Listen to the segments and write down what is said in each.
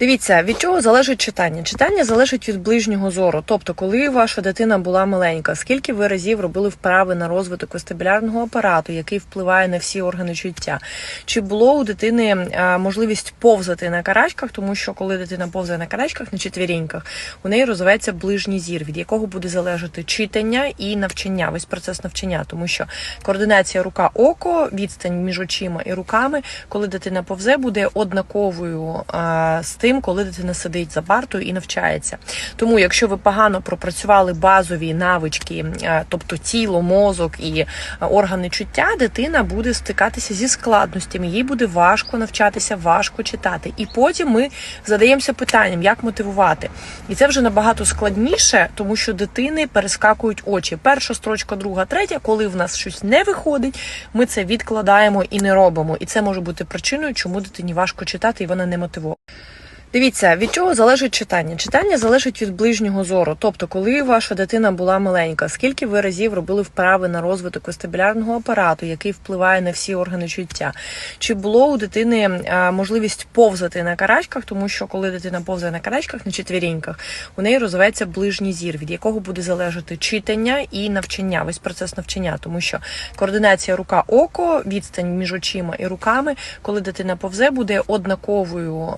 Дивіться, від чого залежить читання? Читання залежить від ближнього зору. Тобто, коли ваша дитина була маленька, скільки ви разів робили вправи на розвиток вестибулярного апарату, який впливає на всі органи чуття? Чи було у дитини можливість повзати на карачках, тому що коли дитина повзає на карачках на четвіріньках, у неї розвивається ближній зір, від якого буде залежати читання і навчання, весь процес навчання, тому що координація рука-око, відстань між очима і руками, коли дитина повзе, буде однаковою з тим, коли дитина сидить за партою і навчається. Тому, якщо ви погано пропрацювали базові навички, тобто тіло, мозок і органи чуття, дитина буде стикатися зі складностями, їй буде важко навчатися, важко читати. І потім ми задаємося питанням, як мотивувати. І це вже набагато складніше, тому що дитини перескакують очі. Перша строчка, друга, третя. Коли в нас щось не виходить, ми це відкладаємо і не робимо. І це може бути причиною, чому дитині важко читати, і вона не мотивована. Дивіться, від чого залежить читання? Читання залежить від ближнього зору. Тобто, коли ваша дитина була маленька, скільки ви разів робили вправи на розвиток вестибулярного апарату, який впливає на всі органи чуття? Чи було у дитини можливість повзати на карачках, тому що коли дитина повзає на карачках на четвіріньках, у неї розвивається ближній зір, від якого буде залежати читання і навчання, весь процес навчання, тому що координація рука-око, відстань між очима і руками, коли дитина повзе, буде однаковою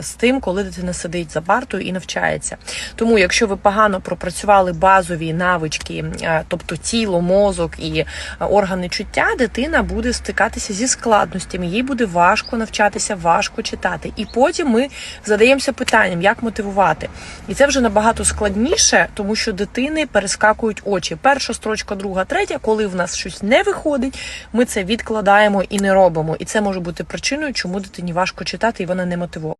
з тим, коли дитина сидить за партою і навчається. Тому, якщо ви погано пропрацювали базові навички, тобто тіло, мозок і органи чуття, дитина буде стикатися зі складностями, їй буде важко навчатися, важко читати. І потім ми задаємося питанням, як мотивувати. І це вже набагато складніше, тому що дитини перескакують очі. Перша строчка, друга, третя. Коли в нас щось не виходить, ми це відкладаємо і не робимо. І це може бути причиною, чому дитині важко читати, і вона не мотивована.